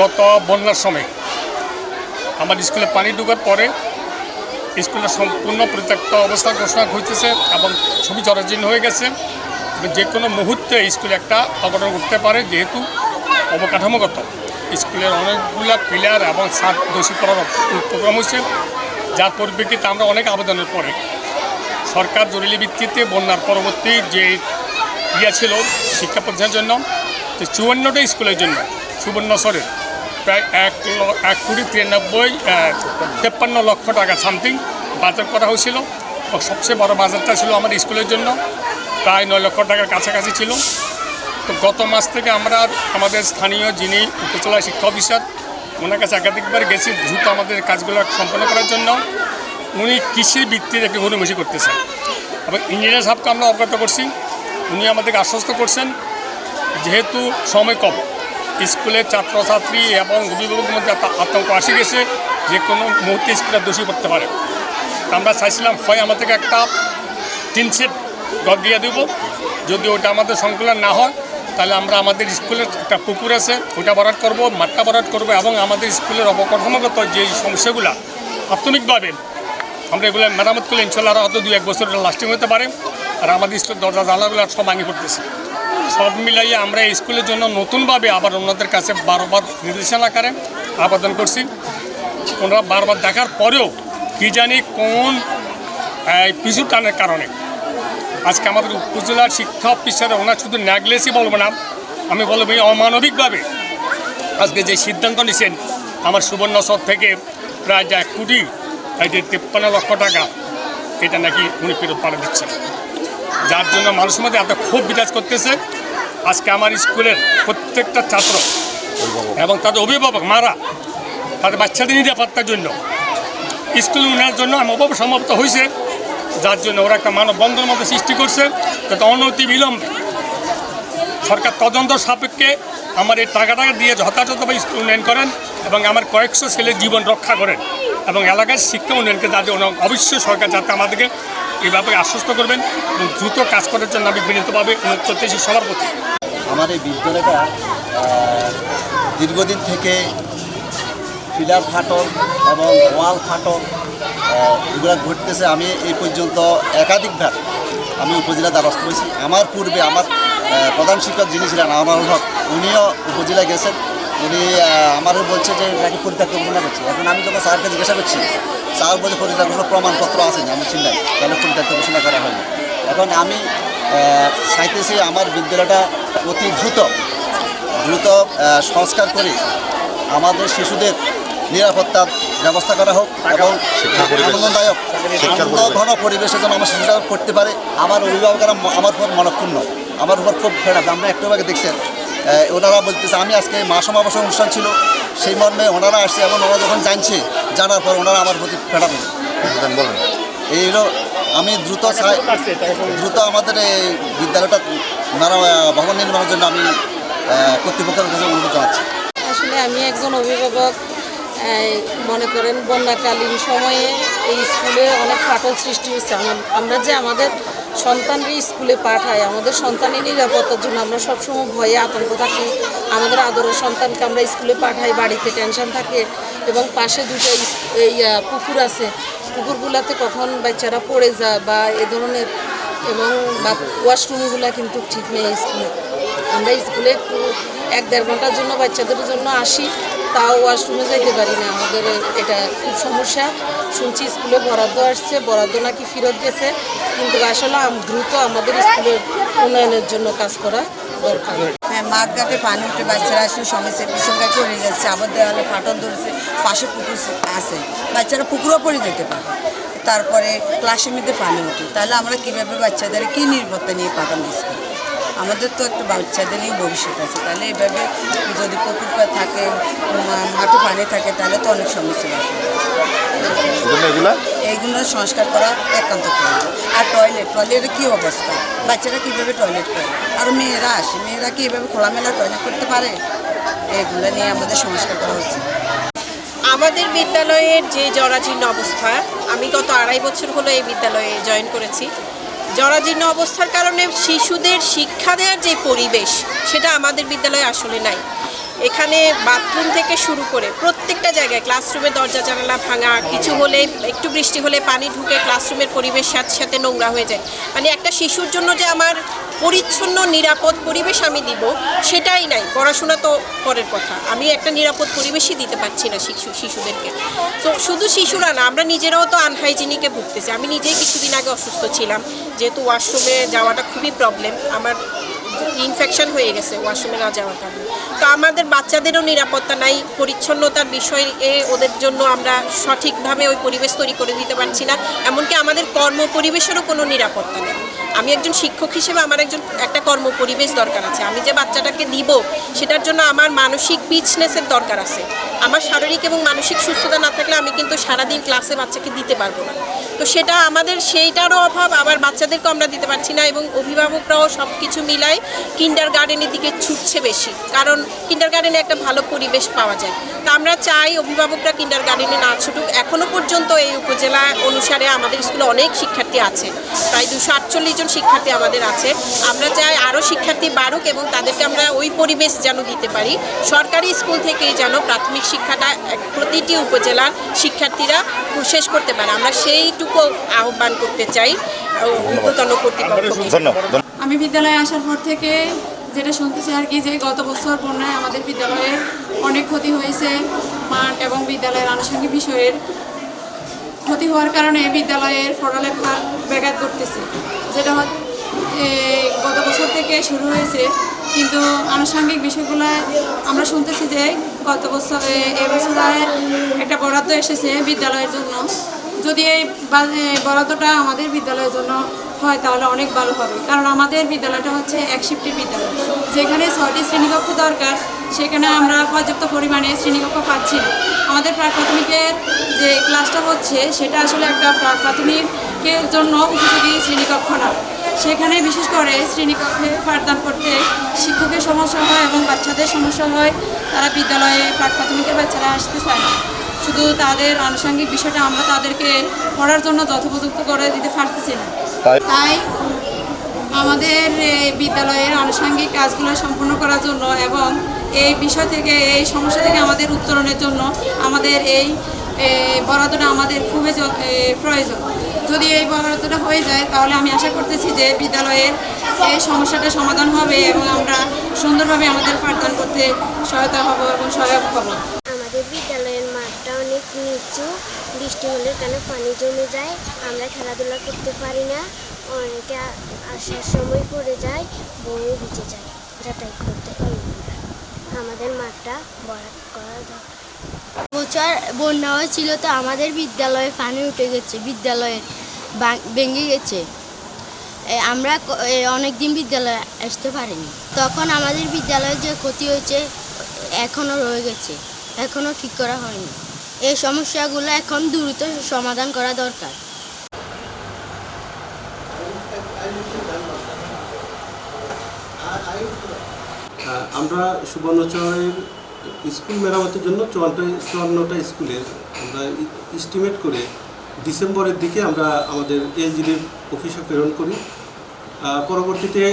গত বন্যার সময় আমার স্কুলে পানি ঢোকার পরে স্কুলটা সম্পূর্ণ পরিত্যক্ত অবস্থা ঘোষণা হইতেছে এবং ছবি জরাজীর্ণ হয়ে গেছে। যে কোনো মুহূর্তে স্কুলে একটা অঘটন ঘটতে পারে, যেহেতু অবকাঠামোগত। স্কুলের অনেকগুলা পিলার এবং সাত দোষী করার প্রোগ্রাম হয়েছে যার পরিপ্রেক্ষিতে আমরা অনেক আবেদনের পরে সরকার জরুরি ভিত্তিতে বন্যার পরবর্তী যে ইয়ে ছিল শিক্ষা প্রতিষ্ঠানের জন্য, যে চুয়ান্নটা স্কুলের জন্য সুবর্ণস্বরের প্রায় এক এক কোটি তিরানব্বই তেপ্পান্ন লক্ষ টাকা, সামথিং বাজার করা হয়েছিল। সবচেয়ে বড় বাজারটা ছিল আমার স্কুলের জন্য। প্রায় নয় লক্ষ টাকার কাছাকাছি ছিল। তো গত মাস থেকে আমরা আমাদের স্থানীয় যিনি উপজেলা শিক্ষা অফিসার, ওনার কাছে একাধিকবার গেছি দ্রুত আমাদের কাজগুলো সম্পন্ন করার জন্য। উনি কৃষির ভিত্তির একটি গণমেশি করতেছেন। এবং ইঞ্জিনিয়ার সাহেবকে আমরা অবগত করছি। উনি আমাদেরকে আশ্বস্ত করছেন, যেহেতু সময় কম স্কুলের ছাত্রছাত্রী এবং অভিভাবকের মধ্যে একটা আতঙ্ক আসে গেছে যে কোনো মুহূর্তে স্কুলে দোষী করতে পারে। আমরা চাইছিলাম, হয় আমাদেরকে একটা তিন সেট ঘর দিয়ে দেব। যদি ওটা আমাদের সংকুলন না হয়, তাহলে আমরা আমাদের স্কুলের একটা পুকুর আছে, ওটা বরাদ করব, মাঠটা বরাদ করব এবং আমাদের স্কুলের অবকাঠামোগত যে সমস্যাগুলো প্রাথমিকভাবে আমরা এগুলো মেরামত করলে ইনশাল্লাহ আরও হয়তো দু এক বছর লাস্টিং হতে পারে। আর আমাদের স্কুলের দরজা জানালাগুলো সব ভাঙি পড়তেছে। সব মিলাইয়ে আমরা এই স্কুলের জন্য নতুনভাবে আবার ওনাদের কাছে বারবার নির্দেশনা আকারে আবেদন করছি। ওনারা বারবার দেখার পরেও কি জানি কোন পিছু টানের কারণে। আজকে আমাদের উপজেলার শিক্ষা অফিসার ওনার শুধু ন্যাগলেসই বলব না, আমি বলব এই অমানবিকভাবে আজকে যে সিদ্ধান্ত নিছেন, আমার সুবর্ণসর থেকে প্রায় এক কোটি, এই যে তেপ্পান্ন লক্ষ টাকা, এটা নাকি উনি ফেরত পাড়া দিচ্ছেন। যার জন্য মানুষের মধ্যে এত ক্ষোভ বিরাজ করতেছে। আজকে আমার স্কুলের প্রত্যেকটা ছাত্র এবং তাদের অভিভাবক মারা তাদের বাচ্চাদের নিরাপত্তার জন্য। স্কুল উন্নয়নের জন্য আমি অবসম্ভবত হয়েছে, যার জন্য ওরা একটা মানববন্ধন মধ্যে সৃষ্টি করছে। যাতে অনতি বিলম্বে সরকার তদন্ত সাপেক্ষে আমার এই টাকাটা দিয়ে যথাযথভাবে স্কুল উন্নয়ন করেন এবং আমার কয়েকশো ছেলের জীবন রক্ষা করেন। এবং এলাকার শিক্ষা উন্নয়নকে যাতে অবশ্যই সরকার যাতে আমাদেরকে এই ব্যাপারে আশ্বস্ত করবেন এবং দ্রুত কাজ করার জন্য আমি বিনীতভাবে অনুরোধ করতেছি সবার প্রতি। আমার এই বিদ্যালয়টা দীর্ঘদিন থেকে পিলার ফাটল এবং ওয়াল ফাটল এগুলো ঘটতেছে। আমি এই পর্যন্ত একাধিকবার আমি উপজেলা দ্বারস্থ হয়েছি। আমার পূর্বে আমার প্রধান শিক্ষক যিনি ছিলেন, আমার হক উনিও উপজেলা গেছেন। উনি আহ, আমারও বলছে যে নাকি পরিত্যক্ত ঘোষণা করছে। এখন আমি যখন স্যারকে জিজ্ঞাসা করছি স্যার বলছে ঘোষণা প্রমাণপত্র আছে না আমি চিন্তাই তাহলে পরিত্যক্ত ঘোষণা করা হয়নি। এখন আমি চাইতেছি আমার বিদ্যালয়টা অতি দ্রুত দ্রুত সংস্কার করে আমাদের শিশুদের নিরাপত্তার ব্যবস্থা করা হোক এবং আনন্দদায়ক আনন্দ ঘন পরিবেশে যেন আমার শিশুরা করতে পারে। আমার অভিভাবকরা আমার উপর মনক্ষুণ্ণ। আমার উপর খুব ফেরাপ আমরা একটু আগে দেখছেন ওনারা বলতেছে আমি আজকে মা সমাবেশ অনুষ্ঠান ছিল সেই মর্মে ওনারা আসছে এবং ওনারা যখন জানছে জানার পর ওনারা আমার প্রতি ফেরাপ বলেন। এই হলো আমি দ্রুত চাই দ্রুত আমাদের এই বিদ্যালয়টা ভবন নির্মাণের জন্য আমি কর্তৃপক্ষের কাছে অনুরোধ জানাচ্ছি। আসলে আমি একজন অভিভাবক মনে করেন বন্যাকালীন সময়ে এই স্কুলে অনেক ফাটল সৃষ্টি হয়েছে। আমার- আমরা যে আমাদের সন্তানরা স্কুলে পাঠায়, আমাদের সন্তানের নিরাপত্তার জন্য আমরা সবসময় ভয়ে আতঙ্ক থাকি। আমাদের আদরের সন্তানকে আমরা স্কুলে পাঠাই, বাড়িতে টেনশন থাকে এবং পাশে দুটো এই পুকুর আছে। পুকুরগুলোতে কখন বাচ্চারা পড়ে যায় বা এ ধরনের এবং বা ওয়াশরুমগুলো কিন্তু ঠিক নেই স্কুলে। আমরা স্কুলে এক দেড় ঘণ্টার জন্য বাচ্চাদের জন্য আসি। তাও ওয়াশরুমে যেতে পারি না। আমাদের এটা খুব সমস্যা। শুনছি স্কুলে বরাদ্দ আসছে, বরাদ্দ নাকি ফেরত গেছে। কিন্তু আসলে দ্রুত আমাদের স্কুলের উন্নয়নের জন্য কাজ করা দরকার। হ্যাঁ মাঠঘাটে পানি উঠে বাচ্চারা আসলে সমস্যা পিছন গাছে পড়ে যাচ্ছে। আবার দেওয়ালে ফাটল ধরেছে, পাশে পুকুর আছে। বাচ্চারা পুকুরও পড়ে যেতে পারে। তারপরে ক্লাসের মধ্যে পানি উঠে। তাহলে আমরা কীভাবে বাচ্চাদের কী নিরাপত্তা নিয়ে পাঠানো আমাদের তো একটা বাচ্চাদের নিয়ে ভবিষ্যৎ আছে। তাহলে এভাবে যদি পুকুর থাকে মাঠে পানি থাকে তাহলে তো অনেক সমস্যা হবে এইগুলো সংস্কার করা একান্ত প্রয়োজন। আর টয়লেট টয়লেটের কী অবস্থা? বাচ্চারা কীভাবে টয়লেট করে? আর মেয়েরা আসে মেয়েরা কি এভাবে খোলামেলা টয়লেট করতে পারে? এগুলো নিয়ে আমাদের সংস্কার করা হচ্ছে। আমাদের বিদ্যালয়ের যে জরাজীর্ণ অবস্থা আমি গত আড়াই বছর হলো এই বিদ্যালয়ে জয়েন করেছি। জরাজীর্ণ অবস্থার কারণে শিশুদের শিক্ষা দেওয়ার যে পরিবেশ সেটা আমাদের বিদ্যালয়ে আসলে নাই। এখানে বাথরুম থেকে শুরু করে প্রত্যেকটা জায়গায় ক্লাসরুমের দরজা, জানালা ভাঙা, কিছু হলে একটু বৃষ্টি হলে পানি ঢুকে ক্লাসরুমের পরিবেশ সাথে সাথে নোংরা হয়ে যায়। মানে একটা শিশুর জন্য যে আমার পরিচ্ছন্ন, নিরাপদ পরিবেশ আমি দিব, সেটাই নাই। পড়াশোনা তো পরের কথা। আমি একটা নিরাপদ পরিবেশই দিতে পারছি না শিশু, শিশুদেরকে। তো শুধু শিশুরা না, আমরা নিজেরাও তো আনহাইজিনিকে ভুগতেছি। আমি নিজেই কিছুদিন আগে অসুস্থ ছিলাম। যেহেতু ওয়াশরুমে যাওয়াটা খুবই প্রবলেম আমার ইনফেকশন হয়ে গেছে ওয়াশরুমে না যাওয়ার কারণে। তো আমাদের বাচ্চাদেরও নিরাপত্তা নাই, পরিচ্ছন্নতার বিষয়ে ওদের জন্য আমরা সঠিকভাবে ওই পরিবেশ তৈরি করে দিতে পারছি না। এমনকি আমাদের কর্ম পরিবেশেরও কোনো নিরাপত্তা নেই। আমি একজন শিক্ষক হিসেবে আমার একজন, একটা কর্ম পরিবেশ দরকার আছে। আমি যে বাচ্চাটাকে দিব, সেটার জন্য আমার মানসিক পিচনেসের দরকার আছে। আমার শারীরিক এবং মানসিক সুস্থতা না থাকলে আমি কিন্তু সারাদিন ক্লাসে বাচ্চাকে দিতে পারব না। তো সেটা আমাদের সেইটারও অভাব, আবার বাচ্চাদেরকেও আমরা দিতে পারছি না এবং অভিভাবকরাও সব কিছু মিলাই কিন্ডার গার্ডেনের দিকে ছুটছে বেশি। কারণ কিন্ডার গার্ডেনে একটা ভালো পরিবেশ পাওয়া যায়। তা আমরা চাই অভিভাবকরা কিন্ডার গার্ডেনে না ছুটুক। এখনও পর্যন্ত এই উপজেলা অনুসারে আমাদের স্কুলে অনেক শিক্ষার্থী আছে। প্রায় দুশো আটচল্লিশ জন শিক্ষার্থী আমাদের আছে। আমরা চাই আরও শিক্ষার্থী বাড়ুক এবং তাদেরকে আমরা ওই পরিবেশ যেন দিতে পারি। সরকারি স্কুল থেকেই যেন প্রাথমিক শিক্ষাটা প্রতিটি উপজেলার শিক্ষার্থীরা শেষ করতে পারে। আমরা সেইটুকু আহ্বান করতে চাই ঊর্ধ্বতন কর্তৃপক্ষকে। আমি বিদ্যালয়ে আসার পর থেকে যেটা শুনতেছি আর কি যে গত বছর বন্যায় আমাদের বিদ্যালয়ে অনেক ক্ষতি হয়েছে মাঠ এবং বিদ্যালয়ের আনুষঙ্গিক বিষয়ের ক্ষতি হওয়ার কারণে বিদ্যালয়ের পড়ালেখা ব্যাঘাত করতেছে যেটা গত বছর থেকে শুরু হয়েছে কিন্তু আনুষঙ্গিক বিষয়গুলো আমরা শুনতেছি যে গত বছর এ- এবছরের একটা বরাদ্দ এসেছে বিদ্যালয়ের জন্য। যদি এই বরাদ্দটা আমাদের বিদ্যালয়ের জন্য হয়, তাহলে অনেক ভালো হবে। কারণ আমাদের বিদ্যালয়টা হচ্ছে এক শিফটের বিদ্যালয়। যেখানে ছয়টি শ্রেণীকক্ষ দরকার, সেখানে আমরা পর্যাপ্ত পরিমাণে শ্রেণীকক্ষ পাচ্ছি না। আমাদের প্রাক প্রাথমিকের যে ক্লাসটা হচ্ছে, সেটা আসলে একটা প্রাক প্রাথমিকের জন্য উপযোগী শ্রেণীকক্ষ না। সেখানে বিশেষ করে শ্রেণীকক্ষে পাঠদান করতে শিক্ষকের সমস্যা হয় এবং বাচ্চাদের সমস্যা হয়। তারা বিদ্যালয়ে প্রাক প্রাথমিকের বাচ্চারা আসতে চায় না। শুধু তাদের আনুষঙ্গিক বিষয়টা আমরা তাদেরকে পড়ার জন্য যথোপযুক্ত করে দিতে পারতেছি না। তাই? আমাদের বিদ্যালয়ের আনুষঙ্গিক কাজগুলো সম্পূর্ণ করার জন্য এবং এই বিষয় থেকে এই সমস্যা থেকে আমাদের উত্তরণের জন্য আমাদের এই বরাদ্দটা আমাদের খুবই প্রয়োজন। যদি এই বরাদ্দটা হয়ে যায় তাহলে আমি আশা করতেছি যে বিদ্যালয়ের এই সমস্যাটা সমাধান হবে এবং আমরা সুন্দরভাবে আমাদের পাঠদান করতে সহায়তা হব এবং সহায়ক হব আমাদের বিদ্যালয়ের মাঠটা অনেক নিচু বৃষ্টি হলে কেন পানি জমে যায়? আমরা খেলাধুলা করতে পারি না। অনেকে আসার সময় পড়ে যায়, বয়ে ভিজে যায়। যাতায়াত করতে পারি আমাদের মাঠটা বরাদ করা দরকার। বছর বন্যা হয়েছিল তো আমাদের বিদ্যালয়ে পানি উঠে গেছে, বিদ্যালয়ে ভেঙে গেছে। আমরা অনেক দিন বিদ্যালয়ে আসতে পারিনি। তখন আমাদের বিদ্যালয়ে যে ক্ষতি হয়েছে এখনও রয়ে গেছে। এখনও ঠিক করা হয়নি। এই সমস্যাগুলো এখন দ্রুত সমাধান করা দরকার। আমরা সুবর্ণচরের স্কুল মেরামতের জন্য চুয়ান্ন চুয়ান্নটা স্কুলের আমরা এস্টিমেট করে ডিসেম্বরের দিকে আমরা আমাদের এসজিডির অফিসে প্রেরণ করি। পরবর্তীতে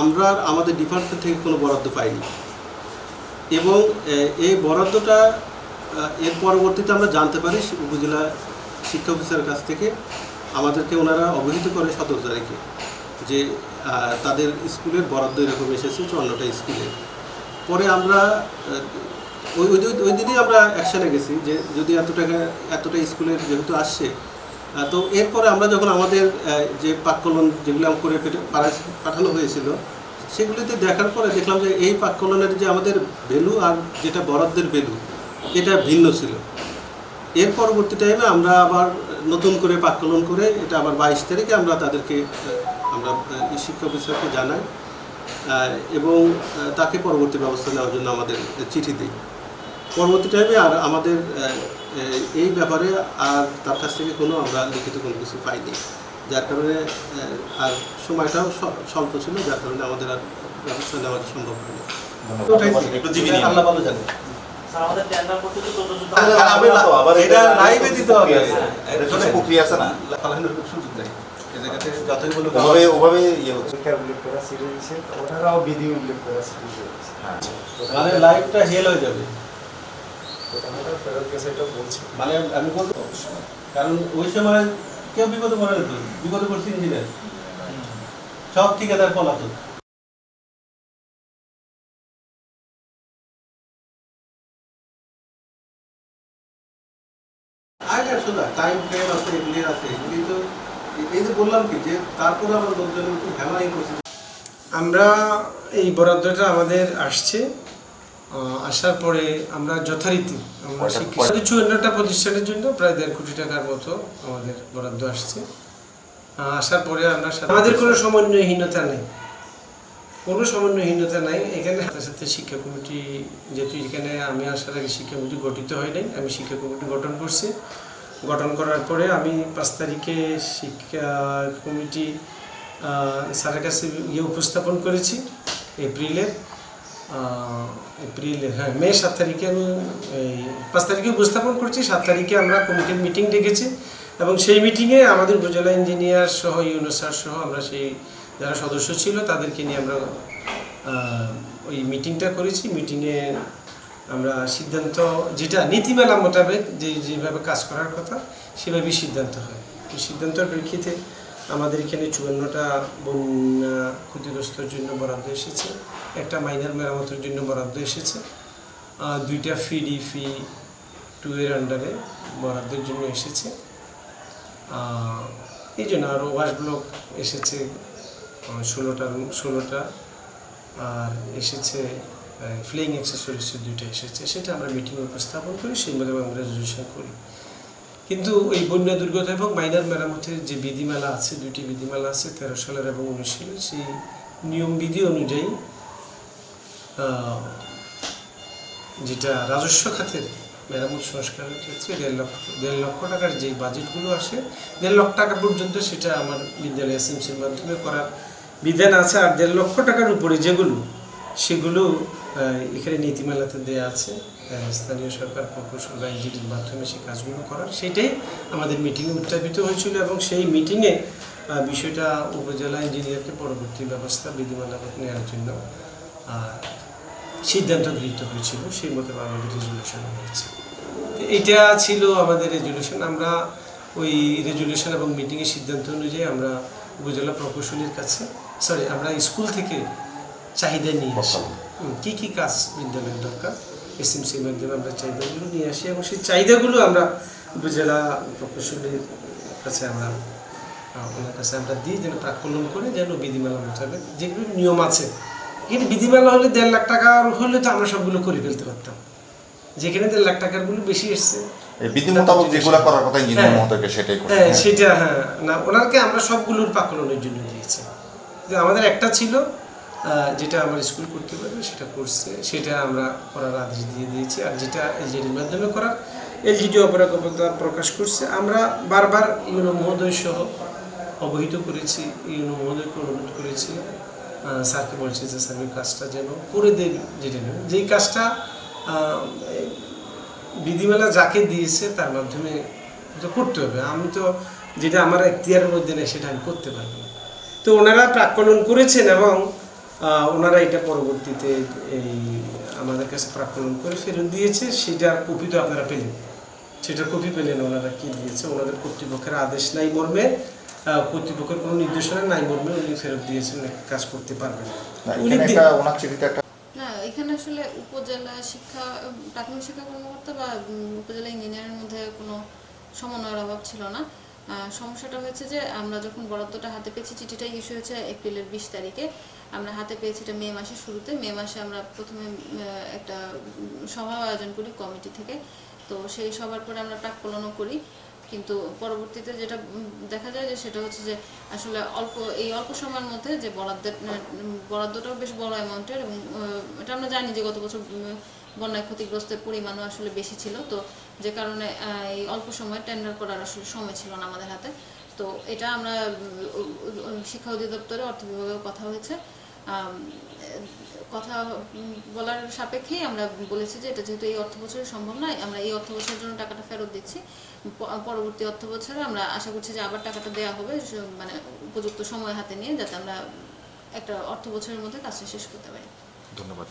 আমরা আমাদের ডিপার্টমেন্ট থেকে কোনো বরাদ্দ পাইনি। এবং এই বরাদ্দটা এর পরবর্তীতে আমরা জানতে পারি উপজেলা শিক্ষা অফিসারের কাছ থেকে আমাদেরকে ওনারা অবহিত করে সতেরো তারিখে যে তাদের স্কুলের বরাদ্দ এরকম এসেছে চুয়ান্নটা স্কুলে। পরে আমরা ওই ওই ওই দিনই আমরা অ্যাকশানে গেছি যে যদি এত টাকা, এতটা স্কুলের যেহেতু আসছে তো এরপরে আমরা যখন আমাদের যে পাককলন যেগুলো করে ফেটে- পাড়া- পাঠানো হয়েছিল, সেগুলিতে দেখার পরে দেখলাম যে এই পাককলনের যে আমাদের ভ্যালু আর যেটা বরাদ্দের ভ্যালু এটা ভিন্ন ছিল। এর পরবর্তী টাইমে আমরা আবার নতুন করে পাককলন করে এটা আবার বাইশ তারিখে আমরা তাদেরকে আমরা শিক্ষা অফিসারকে জানাই এবং তাকে পরবর্তী ব্যবস্থা নেওয়ার জন্য আমাদের চিঠি দিই। পরবর্তী টাইমে আর আমাদের এই ব্যাপারে আর তার কাছ থেকে কোনো আমরা লিখিত কোনো কিছু পাইনি। যার কারণে আর সময়টাও স্ব- স্বল্প ছিল যার কারণে আমাদের আর ব্যবস্থা নেওয়া সম্ভব হয়নি। আল্লাহ ভালো জানে এটা লাইভে দিতে হবে। প্রক্রিয়া আছে। না? ফালানোর সুযোগ নেই। এ জায়গাতে যতই বলুক ওভাবে ওভাবে ইয়ে হচ্ছে। উল্লেখ করা সিরিজে ওনারাও বিধি উল্লেখ করা সিরিজে হ্যাঁ। মানে লাইফটা হেল হয়ে যাবে। মানে আমি বলব কারণ ওই সময় কেউ বিপদে পড়ে বিপদে পড়ছে ইঞ্জিনিয়ার সব ঠিকাদার পলাতক। টাইম ফ্রেম আছে এগুলি আছে এগুলি তো এই যে বললাম কি যে তারপরে আমার লোকজনের খুব হ্যামারিং করছে। আমরা এই বরাদ্দটা আমাদের আসছে আহ, আসার পরে আমরা যথারীতি আমরা চুয়ান্নটা প্রতিষ্ঠানের জন্য প্রায় দেড় কোটি টাকার মতো আমাদের বরাদ্দ আসছে। আসার পরে আমরা আমাদের কোনো সমন্বয়হীনতা নেই। কোনো সমন্বয়হীনতা নাই। এখানে সাথে শিক্ষা কমিটি, যেহেতু এখানে আমি আসার আগে শিক্ষা কমিটি গঠিত হয় নাই, আমি শিক্ষা কমিটি গঠন করছি। গঠন করার পরে আমি পাঁচ তারিখে শিক্ষা কমিটি স্যারের কাছে ইয়ে উপস্থাপন করেছি, এপ্রিলের। এপ্রিল হ্যাঁ মে সাত তারিখে আমি এই পাঁচ তারিখে উপস্থাপন করছি, সাত তারিখে আমরা কমিটির মিটিং ডেকেছি এবং সেই মিটিংয়ে আমাদের উপজেলা ইঞ্জিনিয়ার সহ ইউনো সহ আমরা সেই যারা সদস্য ছিল, তাদেরকে নিয়ে আমরা ওই মিটিংটা করেছি। মিটিংয়ে আমরা সিদ্ধান্ত, যেটা নীতিমালা মোতাবেক যে, যেভাবে কাজ করার কথা, সেভাবেই সিদ্ধান্ত হয়। এই সিদ্ধান্তের প্রেক্ষিতে আমাদের এখানে চুয়ান্নটা বন্যা ক্ষতিগ্রস্তর জন্য বরাদ্দ এসেছে। একটা মাইনার মেরামতের জন্য বরাদ্দ এসেছে। দুইটা ফি ডি ফি টু এর আন্ডারে বরাদ্দের জন্য এসেছে। এই জন্য আরও ওয়াশ ব্লক এসেছে। ষোলোটা রুম ষোলোটা, আর এসেছে ফ্লেইং অ্যাক্সেসরিজ দুইটা এসেছে। সেটা আমরা মিটিংয়ে উপস্থাপন করি, সেই মতো আমরা রেজলিউশন করি। কিন্তু এই বন্যা দুর্গত এবং মাইনার মেরামতের যে বিধিমালা আছে, দুইটি বিধিমালা আছে, তেরো সালের এবং উনিশ সালের, সেই নিয়ম বিধি অনুযায়ী যেটা রাজস্ব খাতের মেরামত সংস্কারের ক্ষেত্রে দেড় লক্ষ দেড় লক্ষ টাকার যে বাজেটগুলো আসে, দেড় লক্ষ টাকা পর্যন্ত সেটা আমার বিদ্যালয় এসএমসির মাধ্যমে করার বিধান আছে আর দেড় লক্ষ টাকার উপরে যেগুলো, সেগুলো এখানে নীতিমালাতে দেওয়া আছে স্থানীয় সরকার প্রকৌশল বা ইঞ্জিনিয়ারিং মাধ্যমে সেই কাজগুলো করার। সেটাই আমাদের মিটিংয়ে উত্থাপিত হয়েছিল এবং সেই মিটিংয়ে বিষয়টা উপজেলা ইঞ্জিনিয়ারকে পরবর্তী ব্যবস্থা বিধিমালা নেওয়ার জন্য সিদ্ধান্ত গৃহীত হয়েছিল। সেই মতো আমাদের রেজুলেশন হয়েছে। এটা ছিল আমাদের রেজুলেশন আমরা ওই রেজুলেশন এবং মিটিংয়ের সিদ্ধান্ত অনুযায়ী আমরা উপজেলা প্রকৌশলীর কাছে সরি আমরা স্কুল থেকে চাহিদা নিয়ে আসি। কি কি কাজ বিদ্যালয়ের দরকার? এসএমসির মাধ্যমে আমরা চাহিদাগুলো নিয়ে আসি এবং সেই চাহিদাগুলো আমরা উপজেলা প্রকৌশলীর কাছে আমরা ওনার কাছে আমরা দিই যেন প্রাক্কলন করে যেন বিধিমালা মোতাবেক যেগুলো নিয়ম আছে। এখানে বিধিমালা হলে দেড় লাখ টাকার হলে তো আমরা সবগুলো করে ফেলতে পারতাম। যেখানে দেড় লাখ টাকারগুলো বেশি এসছে বিধি মোতাবেক যেগুলো করার কথা ইঞ্জিনিয়ার হ্যাঁ। মহোদয়কে সেটাই করে হ্যাঁ সেটা হ্যাঁ না ওনাকে আমরা সবগুলোর পাকলনের জন্য দিয়েছি আমাদের একটা ছিল যেটা আমার স্কুল করতে পারবে সেটা করছে সেটা আমরা করার আদেশ দিয়ে দিয়েছি আর যেটা এলজিডির মাধ্যমে করার এলজিডি অপরাগতা প্রকাশ করছে আমরা বারবার ইউনো মহোদয় সহ অবহিত করেছি ইউনো মহোদয়কে অনুরোধ করেছি স্যারকে বলছি যে স্যার ওই কাজটা যেন করে দেন যেটা। যেই কাজটা বিধিমালা যাকে দিয়েছে তার মাধ্যমে করতে হবে। আমি তো যেটা আমার এখতিয়ারের মধ্যে নেই সেটা আমি করতে পারব না। তো ওনারা প্রাক্কলন করেছেন এবং ওনারা এটা পরবর্তীতে এই আমাদের কাছে প্রাক্কলন করে ফেরত দিয়েছে। সেটার কপি তো আপনারা পেলেন। সেটার কপি পেলেন ওনারা কি দিয়েছে ওনাদের কর্তৃপক্ষের আদেশ নাই মর্মে কর্তৃপক্ষের কোনো নির্দেশনা নাই মর্মে উনি ফেরত দিয়েছেন কাজ করতে পারবেন। না। আসলে উপজেলা শিক্ষা, প্রাথমিক শিক্ষা কর্মকর্তা বা উপজেলা ইঞ্জিনিয়ারের মধ্যে কোনো সমন্বয়ের অভাব ছিল না। সমস্যাটা হয়েছে যে আমরা যখন বরাদ্দটা হাতে পেয়েছি, চিঠিটা ইস্যু হয়েছে এপ্রিলের বিশ তারিখে। আমরা হাতে পেয়েছি এটা মে মাসের শুরুতে। মে মাসে আমরা প্রথমে একটা সভা আয়োজন করি কমিটি থেকে। তো সেই সভার পরে আমরা প্রাক্কলনও করি। কিন্তু পরবর্তীতে যেটা দেখা যায় যে সেটা হচ্ছে যে আসলে অল্প, এই অল্প সময়ের মধ্যে যে বরাদ্দের বরাদ্দটাও বেশ বড় অ্যামাউন্টের এবং এটা আমরা জানি যে গত বছর বন্যায় ক্ষতিগ্রস্তের পরিমাণও আসলে বেশি ছিল। তো যে কারণে এই অল্প সময় টেন্ডার করার আসলে সময় ছিল না আমাদের হাতে। তো এটা আমরা শিক্ষা অধিদপ্তরে অর্থ বিভাগেও কথা হয়েছে। কথা বলার সাপেক্ষেই আমরা বলেছি যে এটা যেহেতু এই অর্থ বছরে সম্ভব নয়, আমরা এই অর্থ বছরের জন্য টাকাটা ফেরত দিচ্ছি। পরবর্তী অর্থ বছরে আমরা আশা করছি যে আবার টাকাটা দেওয়া হবে মানে উপযুক্ত সময় হাতে নিয়ে, যাতে আমরা একটা অর্থ বছরের মধ্যে কাজটা শেষ করতে পারি। ধন্যবাদ।